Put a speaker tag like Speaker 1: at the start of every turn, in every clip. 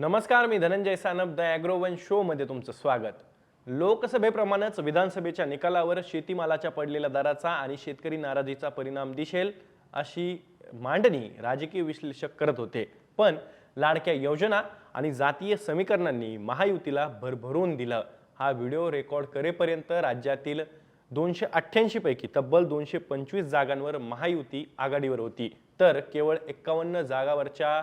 Speaker 1: नमस्कार मी धनंजय सानप द ॲग्रोवन शोमध्ये तुमचं स्वागत. लोकसभेप्रमाणेच विधानसभेच्या निकालावर शेतीमालाच्या पडलेल्या दराचा आणि शेतकरी नाराजीचा परिणाम दिसेल अशी मांडणी राजकीय विश्लेषक करत होते. पण लाडक्या योजना आणि जातीय समीकरणांनी महायुतीला भरभरून दिलं. हा व्हिडिओ रेकॉर्ड करेपर्यंत राज्यातील दोनशे अठ्ठ्याऐंशी पैकी तब्बल दोनशे पंचवीस जागांवर महायुती आघाडीवर होती. तर केवळ एक्कावन्न जागावरच्या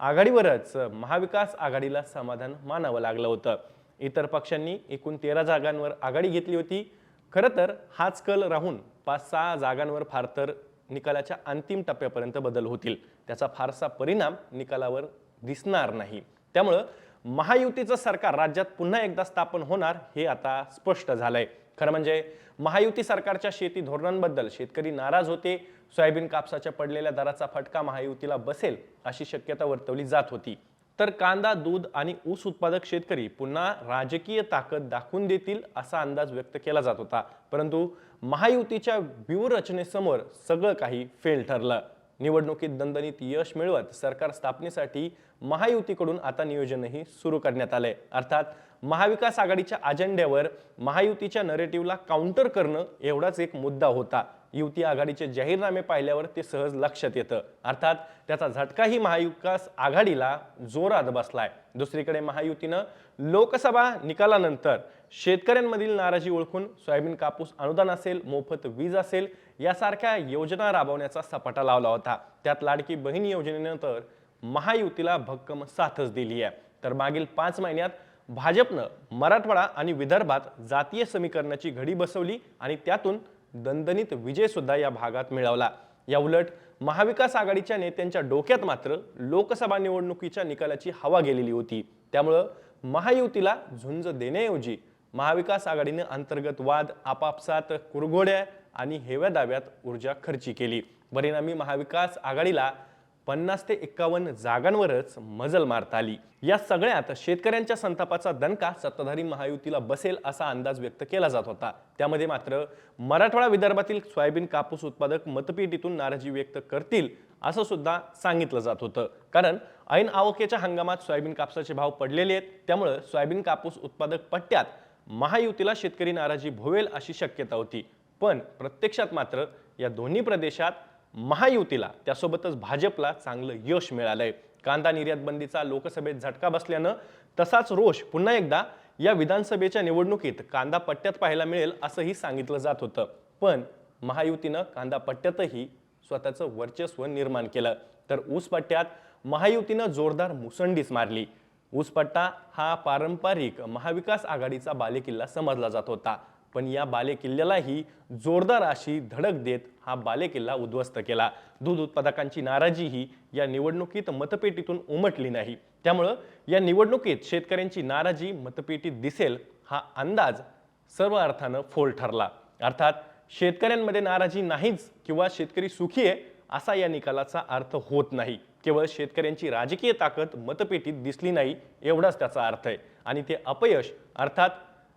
Speaker 1: आघाडीवरच महाविकास आघाडीला समाधान मानावं लागलं होतं. इतर पक्षांनी एकूण तेरा जागांवर आघाडी घेतली होती. खरं तर हाच कल राहून पाच सहा जागांवर फार तर निकालाच्या अंतिम टप्प्यापर्यंत बदल होतील. त्याचा फारसा परिणाम निकालावर दिसणार नाही. त्यामुळं महायुतीचं सरकार राज्यात पुन्हा एकदा स्थापन होणार हे आता स्पष्ट झालंय. खरं म्हणजे महायुती सरकारच्या शेती धोरणांबद्दल शेतकरी नाराज होते सोयाबीन कापसाच्या पडलेल्या दराचा फटका महायुतीला बसेल अशी शक्यता वर्तवली जात होती. तर कांदा दूध आणि ऊस उत्पादक शेतकरी पुन्हा राजकीय ताकद दाखवून देतील असा अंदाज व्यक्त केला जात होता. परंतु महायुतीच्या व्यूहरचनेसमोर सगळं काही फेल ठरलं. निवडणुकीत दणदणीत यश मिळवत सरकार स्थापनेसाठी महायुतीकडून आता नियोजनही सुरू करण्यात आलंय. अर्थात महाविकास आघाडीच्या अजेंड्यावर महायुतीच्या नरेटिव्हला काउंटर करणं एवढाच एक मुद्दा होता. युती आघाडीचे जाहीरनामे पाहिल्यावर ते सहज लक्षात येतं. अर्थात त्याचा झटकाही महाविकास आघाडीला जोरात बसलाय. दुसरीकडे महायुतीनं लोकसभा निकालानंतर शेतकऱ्यांमधील नाराजी ओळखून सोयाबीन कापूस अनुदान असेल मोफत वीज असेल यासारख्या योजना राबवण्याचा सपाटा लावला होता. त्यात लाडकी बहीण योजनेनंतर महायुतीला भक्कम साथच दिली आहे तर मागील पाच महिन्यात भाजपनं मराठवाडा आणि विदर्भात जातीय समीकरणाची घडी बसवली आणि त्यातून दणदणीत विजयसुद्धा या भागात मिळवला. या उलट महाविकास आघाडीच्या नेत्यांच्या डोक्यात मात्र लोकसभा निवडणुकीच्या निकालाची हवा गेलेली होती. त्यामुळं महायुतीला झुंज देण्याऐवजी महाविकास आघाडीने अंतर्गत वाद आपापसात कुरघोड्या आणि हेव्या दाव्यात ऊर्जा खर्ची केली. परिणामी महाविकास आघाडीला पन्नास ते एक्कावन्न जागांवरच मजल मारता आली. या सगळ्यात शेतकऱ्यांच्या संतापाचा दणका सत्ताधारी महायुतीला बसेल असा अंदाज व्यक्त केला जात होता. त्यामध्ये मात्र मराठवाडा विदर्भातील सोयाबीन कापूस उत्पादक मतपेटीतून नाराजी व्यक्त करतील असं सुद्धा सांगितलं जात होतं. कारण ऐन आवकेच्या हंगामात सोयाबीन कापसाचे भाव पडलेले आहेत. त्यामुळं सोयाबीन कापूस उत्पादक पट्ट्यात महायुतीला शेतकरी नाराजी भोवेल अशी शक्यता होती. पण प्रत्यक्षात मात्र या दोन्ही प्रदेशात महायुतीला त्यासोबतच भाजपला चांगलं यश मिळालंय. कांदा निर्यात बंदीचा लोकसभेत झटका बसल्यानं तसाच रोष पुन्हा एकदा या विधानसभेच्या निवडणुकीत कांदा पट्ट्यात पाहायला मिळेल असंही सांगितलं जात होतं. पण महायुतीनं कांदा पट्ट्यातही स्वतःचं वर्चस्व निर्माण केलं. तर ऊस पट्ट्यात महायुतीनं जोरदार मुसंडीच मारली. ऊसपट्टा हा पारंपरिक महाविकास आघाडीचा बालेकिल्ला समजला जात होता. पण या बालेकिल्ल्यालाही जोरदार अशी धडक देत हा बालेकिल्ला उद्ध्वस्त केला. दूध उत्पादकांची नाराजीही या निवडणुकीत मतपेटीतून उमटली नाही. त्यामुळं या निवडणुकीत शेतकऱ्यांची नाराजी मतपेटीत दिसेल हा अंदाज सर्व अर्थानं फोल ठरला. अर्थात शेतकऱ्यांमध्ये नाराजी नाहीच किंवा शेतकरी सुखी आहे असा या निकालाचा अर्थ होत नाही. केवळ शेतकऱ्यांची राजकीय ताकद मतपेटीत दिसली नाही एवढाच त्याचा अर्थ आहे. आणि ते अपयश अर्थात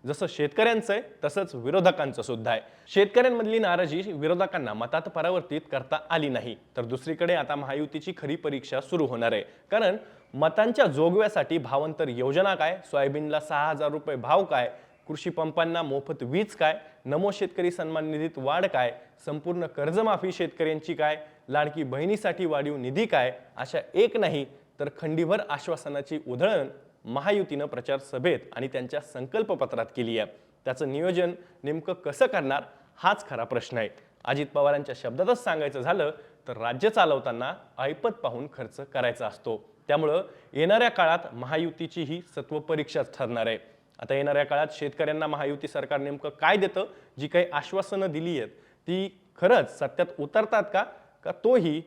Speaker 1: जसं शेतकऱ्यांचं आहे तसंच विरोधकांचं सुद्धा आहे. शेतकऱ्यांमधली नाराजी विरोधकांना मतात परावर्तित करता आली नाही. तर दुसरीकडे आता महायुतीची खरी परीक्षा सुरू होणार आहे. कारण मतांच्या जोगव्यासाठी भावांतर योजना काय? सोयाबीनला सहा हजार रुपये भाव काय? कृषी पंपांना मोफत वीज काय? नमो शेतकरी सन्मान निधीत वाढ काय? संपूर्ण कर्जमाफी शेतकऱ्यांची काय? लाडकी बहिणीसाठी वाढीव निधी काय? अशा एक नाही तर खंडीभर आश्वासनाची उधळण महायुतीनं प्रचार सभेत आणि त्यांच्या संकल्पपत्रात केली आहे. त्याचं नियोजन नेमकं कसं करणार हाच खरा प्रश्न आहे. अजित पवारांच्या शब्दातच सांगायचं झालं तर राज्य चालवताना ऐपत पाहून खर्च करायचा असतो. त्यामुळं येणाऱ्या काळात महायुतीची ही सत्वपरीक्षाच ठरणार आहे. आता येणाऱ्या काळात शेतकऱ्यांना महायुती सरकार नेमकं काय देतं जी काही आश्वासनं दिली आहेत ती खरंच सत्यात उतरतात का? का तोही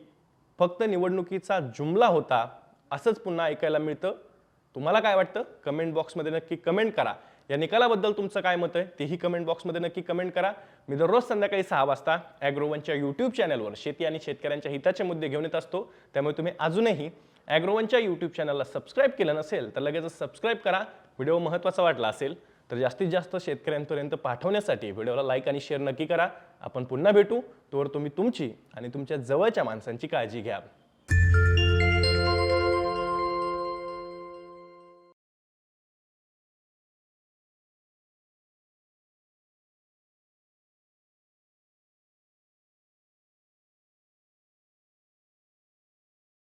Speaker 1: फक्त निवडणुकीचा जुमला होता असंच पुन्हा ऐकायला मिळतं? तुम्हाला काय वाटतं? कमेंट बॉक्समध्ये नक्की कमेंट करा. या निकालाबद्दल तुमचं काय मत आहे? तेही कमेंट बॉक्समध्ये नक्की कमेंट करा. मी दररोज संध्याकाळी सहा वाजता ॲग्रोवनच्या यूट्यूब चॅनलवर शेती आणि शेतकऱ्यांच्या हिताचे मुद्दे घेऊन येत असतो. त्यामुळे तुम्ही अजूनही ॲग्रोवनच्या यूट्यूब चॅनलला सबस्क्राईब केलं नसेल तर लगेचच सबस्क्राईब करा. व्हिडिओ महत्त्वाचा वाटला असेल तर जास्तीत जास्त शेतकऱ्यांपर्यंत पाठवण्यासाठी व्हिडिओला लाईक आणि शेअर नक्की करा. आपण पुन्हा भेटू. तोवर तुम्ही तुमची आणि तुमच्या जवळच्या माणसांची काळजी घ्या.